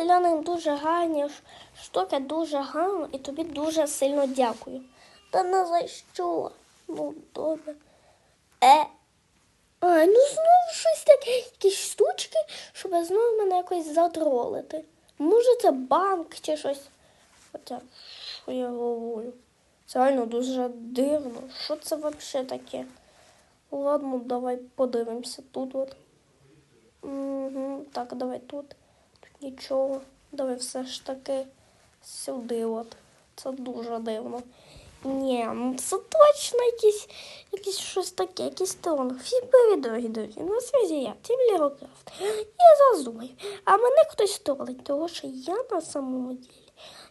селянин дуже гарні ш- штуки, дуже гарно і тобі дуже сильно дякую. Та не за що. Ну, добре. Е. А, ну знову щось таке, якісь штучки, щоб знову мене якось затролити. Може, це банк чи щось. Хоча, що я говорю? Це реально дуже дивно. Що це взагалі таке? Ладно, давай подивимося тут от. Угу. Так, давай тут. Нічого. Давай все ж таки сюди от. Це дуже дивно. Ні, ну це точно якісь, якісь щось таке, якийсь тон. Всі дорогі друзі. На связі я, Тім Лірокрафт. Я зазумаю. А мене хтось тролить, тому що я на самому ділі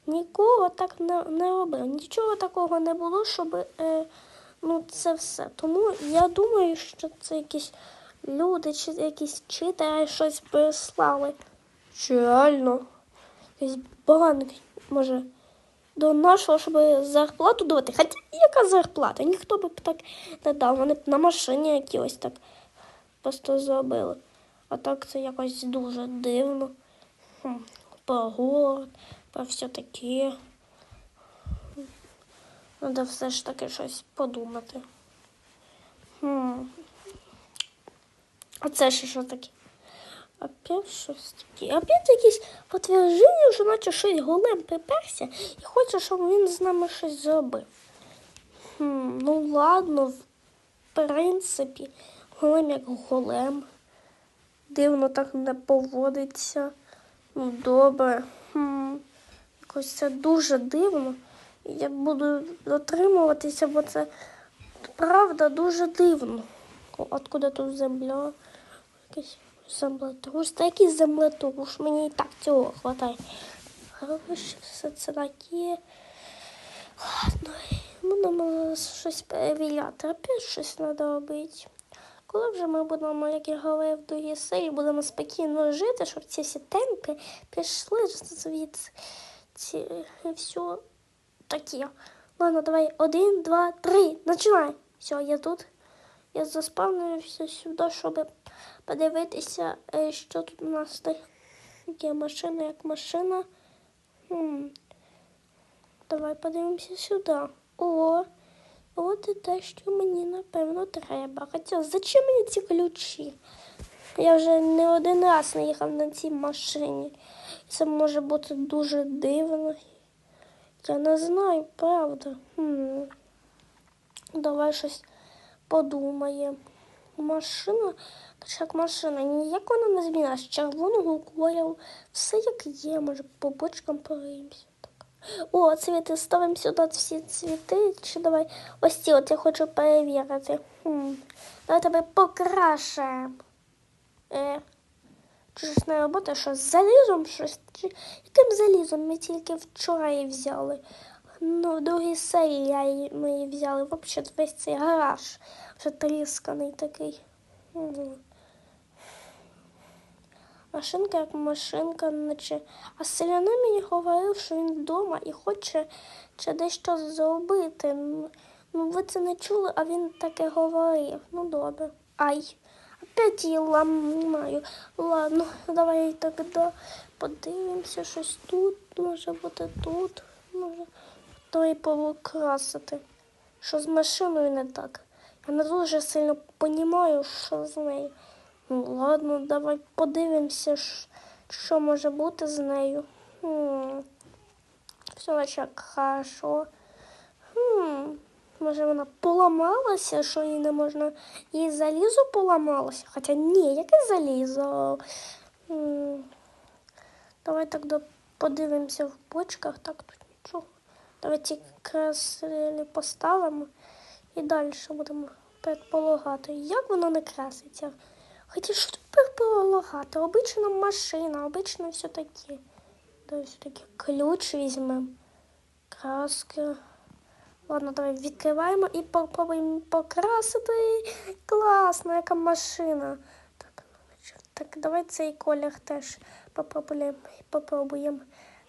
нікого так не, не робив. Нічого такого не було, щоб е, ну, це все. Тому я думаю, що це якісь люди чи якісь читери щось прислали. Чи реально? Якийсь банк, може, до нашого, щоб зарплату давати. Хоча яка зарплата? Ніхто б так не дав. Вони б на машині якось так просто зробили. А так це якось дуже дивно. Хм, Про город, про все таке. Треба все ж таки щось подумати. Хм. А це ще що таке? Опять щось таке. Опять якісь підтвердження, що наче щось голем приперся і хоче, щоб він з нами щось зробив. Хм, ну ладно, в принципі, голем як голем. Дивно так не поводиться. Ну, добре. Хм, якось це дуже дивно. Я буду дотримуватися, бо це правда дуже дивно. Откуда тут земля? Якийсь землетрус. Та який землетрус? Мені і так цього хватає. Гроші, все це таке. Ладно, будемо щось перевіряти. Опять щось треба робити. Коли вже ми будемо, як я говорив, в другій серії, будемо спокійно жити, щоб ці всі темпи пішли звідси. Ці, все таке. Ладно, давай. Один, два, три. Починай. Все, я тут. Я заспавнився сюди, щоб подивитися, е, що тут у нас таке машина, як машина. Хм. Давай подивимося сюди. О, от і те, що мені напевно треба. Хоча зачем мені ці ключі? Я вже не один раз не їхав на цій машині. Це може бути дуже дивно. Я не знаю, правда. Хм. Давай щось подумаємо. Машина, як машина, ніяк вона не змінилась. Червоного кольору, все як є, може по бочкам поримся. О, цвіти, ставимо сюди всі цвіти. Чи давай ось ці от я хочу перевірити. Хм. Давай тебе покрашаємо. Е, чи ж не робота, що з залізом щось? Чи яким залізом ми тільки вчора її взяли? Ну, в другій серії я її, ми її взяли. Взагалі весь цей гараж вже трісканий такий. Мгм. Машинка як машинка, наче. А селянин мені говорив, що він вдома і хоче чи дещо зробити. Ну, ви це не чули, а він таке говорив. Ну, добре. Ай. Опять її ламаю. Ладно, давай тоді подивимося, щось тут, може бути тут, може. Давай покрасити. Що з машиною не так. Я не дуже сильно розумію, що з нею. Ну, ладно, давай подивимося, що може бути з нею. Хм. Все наче хорошо. Хм. Може вона поламалася, що їй не можна. Їй залізо поламалося. Хоча ні, яке залізо. М, Давай так подивимося в бочках. Так тут нічого. Давай ці креслі поставимо і далі будемо предполагати. Як воно не краситься? Хоча що тут предполагати? Обична машина, обично все таке. Давай все-таки ключ візьмемо. Краски. Ладно, давай відкриваємо і попробуємо покрасити. Класно, яка машина. Так, так давай цей колір теж попробуємо. попробуємо.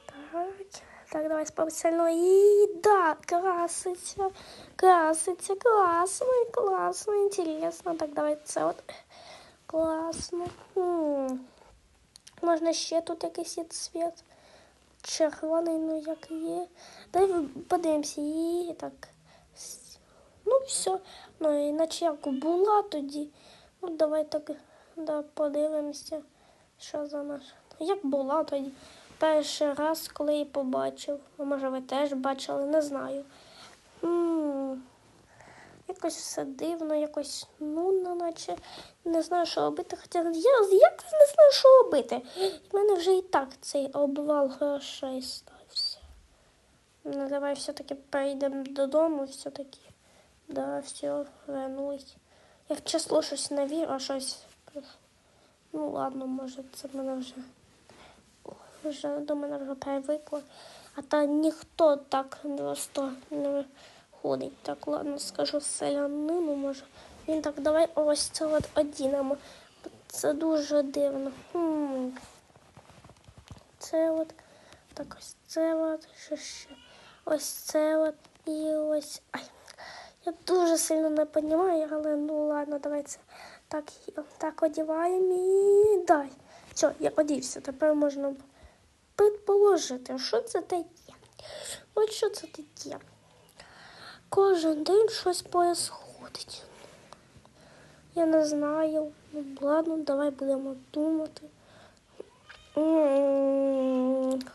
Так, так, давай спеціально. І да, краситься, краситься, класно, класно, інтересно. Так, давай це от. Класно. Хм. Можна ще тут якийсь є цвіт. Червоний, ну як є. Ви- подивимося і так. Ну, все. Ну, і наче як була тоді. Ну, давай так да, подивимося, що за наш. Як була тоді. Перший раз, коли її побачив. Може ви теж бачили, не знаю. м Якось все дивно, якось нудно, наче не знаю, що робити. Хоча я як не знаю, що робити. У мене вже і так цей обвал грошей стався. Ну, давай все-таки перейдемо додому, все-таки. Да, все, вернулись. Я в число щось не вірю, а щось. Ну ладно, може, це мене вже, вже до мене вже привикло. А та ніхто так не сто не ходить. Так, ладно, скажу селянину, може. Він так, давай ось це от одінемо. Це дуже дивно. Хм. Це от, так ось це от, що ще. Ось це от і ось. Ай. Я дуже сильно не розумію, але ну ладно, давай це так, так одіваємо і дай. Все, я одівся. Тепер можна предположити, що це таке. От що це таке. Кожен день щось происходить. Я не знаю. Ну, ладно, давай будемо думати.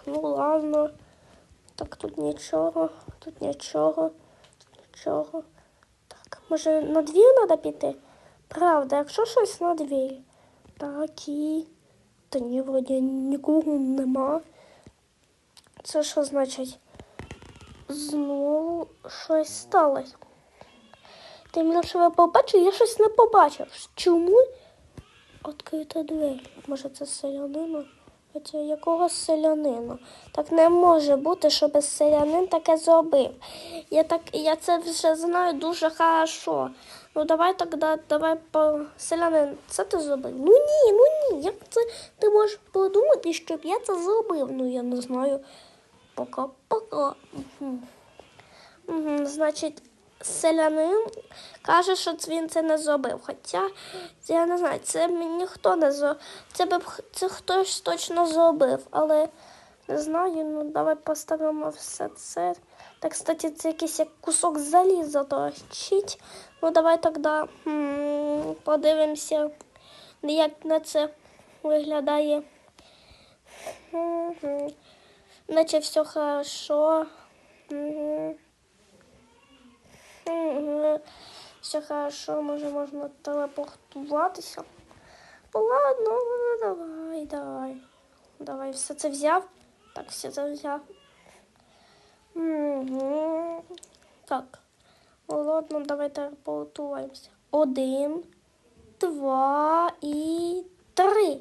Ну, ладно. Так, тут нічого, тут нічого, тут нічого. Так, може на двір треба піти? Правда, якщо щось на двір. Так і. Та ні, вроді нікого нема. Це що значить? Знову щось сталося. Ти мене що ви побачили? Я щось не побачив. Чому? Відкрита двері. Може це селянина? Хоча якого селянина? Так не може бути, щоб селянин таке зробив. Я так, я це вже знаю дуже хорошо. Ну давай тоді, давай по селянин, це ти зробив? Ну ні, ну ні. Як це ти можеш подумати, щоб я це зробив? Ну я не знаю. Угу, значить, селянин каже, що він це не зробив. Хоча я не знаю, це ніхто не зробив. Це б це хтось точно зробив, але не знаю, ну давай поставимо все це. Так, кстати, це якийсь як кусок заліза торчить. Ну давай тоді подивимося, як на це виглядає. Наче все хорошо. Все хорошо, може можна телепортуватися. Ну ладно, ну, давай, давай. Давай, все це взяв. Так, все це взяв. Так. Ну ладно, давай телепортуємося. Один, два і три.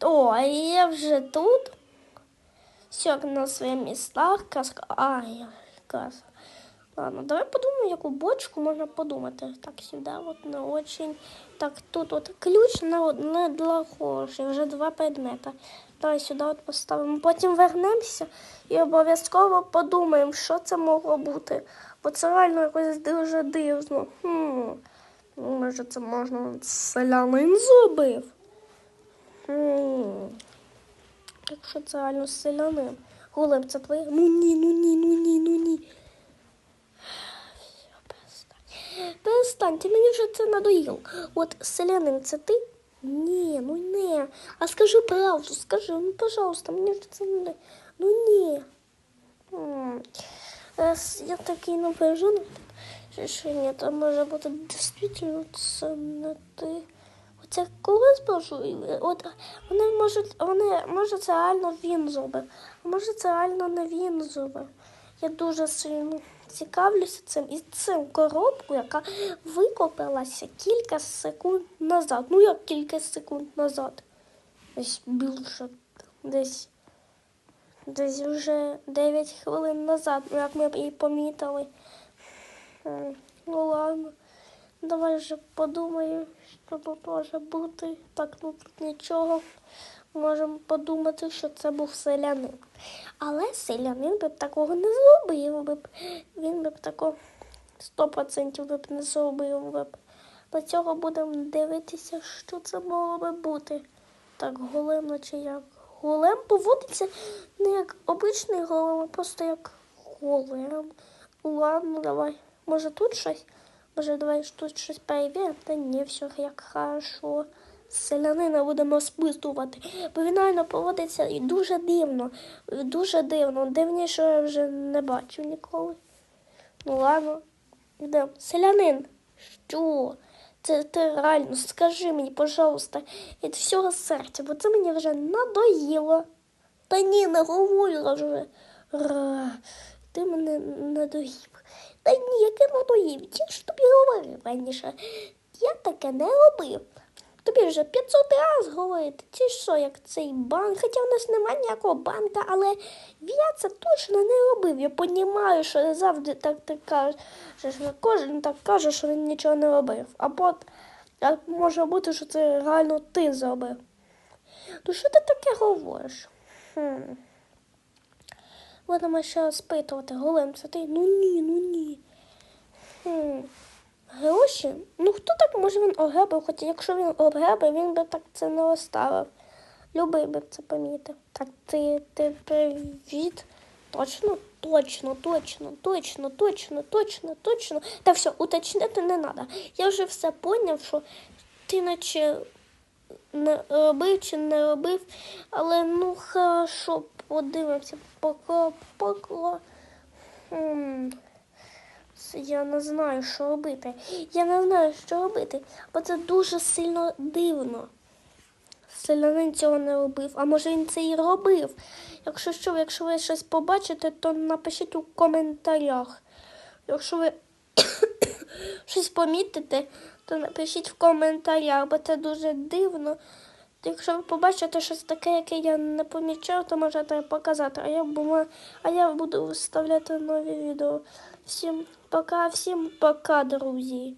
О, а я вже тут. Все на своїх містах. Казка. Ай, казка. Ладно, давай подумаємо, яку бочку можна подумати. Так, сюди, от не очень. Так, тут от ключ на не для грошей, вже два предмета. Давай сюди от поставимо. Потім вернемося і обов'язково подумаємо, що це могло бути. Бо це реально якось дуже дивно. Хм. Ну, Може, це можна селянин зробив? Якщо це реально селянин. Голем, це твоє? Ну ні, ну ні, ну ні, ну ні. Перестань. Перестань, ти мені вже це надоїв. От селянин, це ти? Ні, ну не. А скажи правду, скажи, ну, пожалуйста, мені вже це не. Ну ні. Я такий напряжений, ні, то може бути дійсно це не ти. Оце коли спрашую, от вони можуть, вони, може це реально він зробив, а може це реально не він зробив. Я дуже сильно цікавлюся цим і цим коробкою, яка викопалася кілька секунд назад. Ну як кілька секунд назад. Десь більше, десь, десь вже 9 хвилин назад, як ми її помітили. М, Ну ладно. Давай вже подумаю, що може бути. Так, ну тут нічого. Можемо подумати, що це був селянин. Але селянин би б такого не зробив. Він би б такого 100% би б не зробив би б. До цього будемо дивитися, що це могло би бути. Так, голем, наче як. Голем поводиться не як обичний голем, а просто як голем. Ладно, давай. Може тут щось? Може, давай тут щось перевіримо? Та ні, все як хорошо. Селянина будемо спитувати. Бо він реально поводиться і дуже дивно. Дуже дивно. Дивніше я вже не бачив ніколи. Ну ладно, йдемо. Селянин, що? Це ти реально скажи мені, пожалуйста, від всього серця, бо це мені вже надоїло. Та ні, не говорила вже. Ра, ти мене надоїв. Та ні, яке надоїв. Я ж тобі говорив раніше. Я таке не робив. Тобі вже 500 разів говорити, чи що, як цей банк. Хоча в нас немає ніякого банка, але я це точно не робив. Я розумію, що завжди так ти кажеш. що Кожен так каже, що він нічого не робив. Або може бути, що це реально ти зробив. Ну що ти таке говориш? Хм. Будемо ще спитувати, голем, ти? Ну ні, ну ні. Хм. Гроші? Ну хто так може він ограбив? Хоча якщо він ограбив, він би так це не оставив. Любий би це помітив. Так ти, ти привіт. Точно, точно, точно, точно, точно, точно, точно. Та все, уточнити не треба. Я вже все поняв, що ти наче не робив чи не робив, але ну хорошо, подивимося. Пока, пока. Хм. Я не знаю, що робити. Я не знаю, що робити, бо це дуже сильно дивно. Селянин цього не робив, а може він це і робив. Якщо що, якщо ви щось побачите, то напишіть у коментарях. Якщо ви щось помітите, то напишіть в коментарях, бо це дуже дивно. Якщо ви побачите щось таке, яке я не помічав, то можете показати. А я буду, а я буду вставляти нові відео. Всім пока, всім пока, друзі.